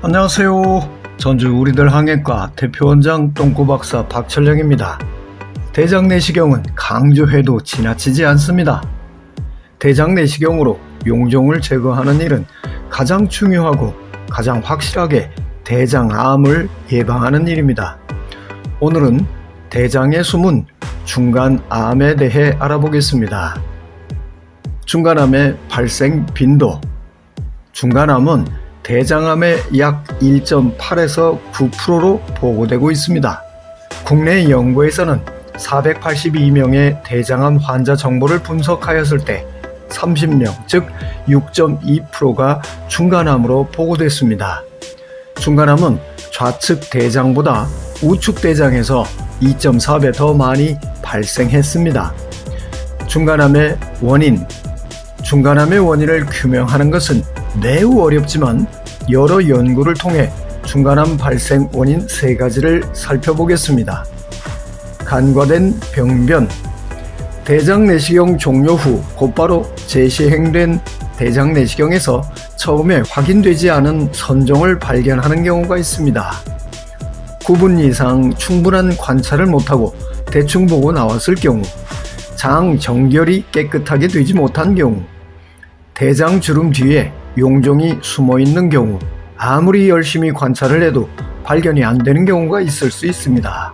안녕하세요. 전주 우리들 항해과 대표원장 똥꼬박사 박철영입니다. 대장 내시경은 강조해도 지나치지 않습니다. 대장 내시경으로 용종을 제거하는 일은 가장 중요하고 가장 확실하게 대장암을 예방하는 일입니다. 오늘은 대장에 숨은 중간암에 대해 알아보겠습니다. 중간암의 발생 빈도 중간암은 대장암의 약 1.8에서 9%로 보고되고 있습니다. 국내 연구에서는 482명의 대장암 환자 정보를 분석하였을 때 30명, 즉 6.2%가 중간암으로 보고됐습니다. 중간암은 좌측 대장보다 우측 대장에서 2.4배 더 많이 발생했습니다. 중간암의 원인, 중간암의 원인을 규명하는 것은 매우 어렵지만 여러 연구를 통해 중간암 발생 원인 세 가지를 살펴보겠습니다. 간과된 병변, 대장 내시경 종료 후 곧바로 재시행된 대장 내시경에서 처음에 확인되지 않은 선종을 발견하는 경우가 있습니다. 9분 이상 충분한 관찰을 못하고 대충 보고 나왔을 경우, 장 정결이 깨끗하게 되지 못한 경우, 대장 주름 뒤에 용종이 숨어 있는 경우, 아무리 열심히 관찰을 해도 발견이 안 되는 경우가 있을 수 있습니다.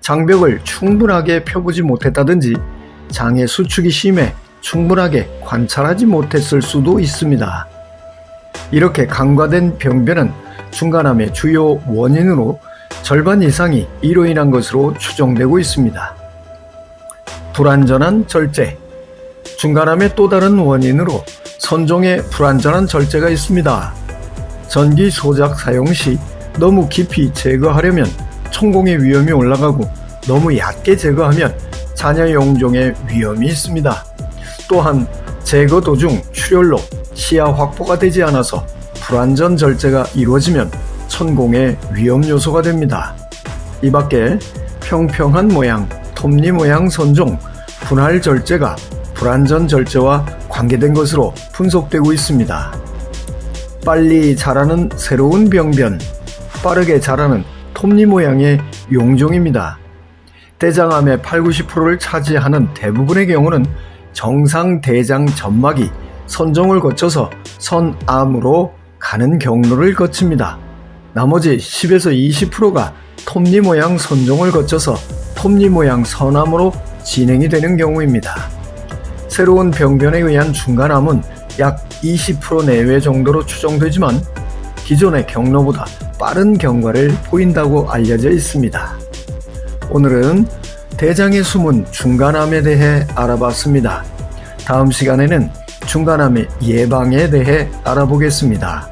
장벽을 충분하게 펴보지 못했다든지 장의 수축이 심해 충분하게 관찰하지 못했을 수도 있습니다. 이렇게 간과된 병변은 중간암의 주요 원인으로 절반 이상이 이로 인한 것으로 추정되고 있습니다. 불완전한 절제 중간암의 또 다른 원인으로 선종의 불완전한 절제가 있습니다. 전기 소작 사용 시 너무 깊이 제거하려면 천공의 위험이 올라가고 너무 얕게 제거하면 잔여 용종의 위험이 있습니다. 또한 제거 도중 출혈로 시야 확보가 되지 않아서 불완전 절제가 이루어지면 천공의 위험 요소가 됩니다. 이 밖에 평평한 모양, 톱니 모양 선종, 분할 절제가 불완전 절제와 관계된 것으로 분석되고 있습니다. 빨리 자라는 새로운 병변, 빠르게 자라는 톱니 모양의 용종입니다. 대장암의 8, 90%를 차지하는 대부분의 경우는 정상 대장 점막이 선종을 거쳐서 선암으로 가는 경로를 거칩니다. 나머지 10에서 20%가 톱니 모양 선종을 거쳐서 톱니 모양 선암으로 진행이 되는 경우입니다. 새로운 병변에 의한 중간암은 약 20% 내외 정도로 추정되지만 기존의 경로보다 빠른 경과를 보인다고 알려져 있습니다. 오늘은 대장에 숨은 중간암에 대해 알아봤습니다. 다음 시간에는 중간암의 예방에 대해 알아보겠습니다.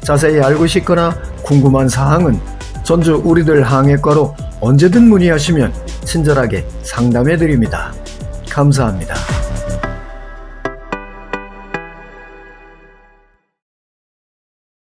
자세히 알고 싶거나 궁금한 사항은 전주 우리들 항해과로 언제든 문의하시면 친절하게 상담해 드립니다. 감사합니다.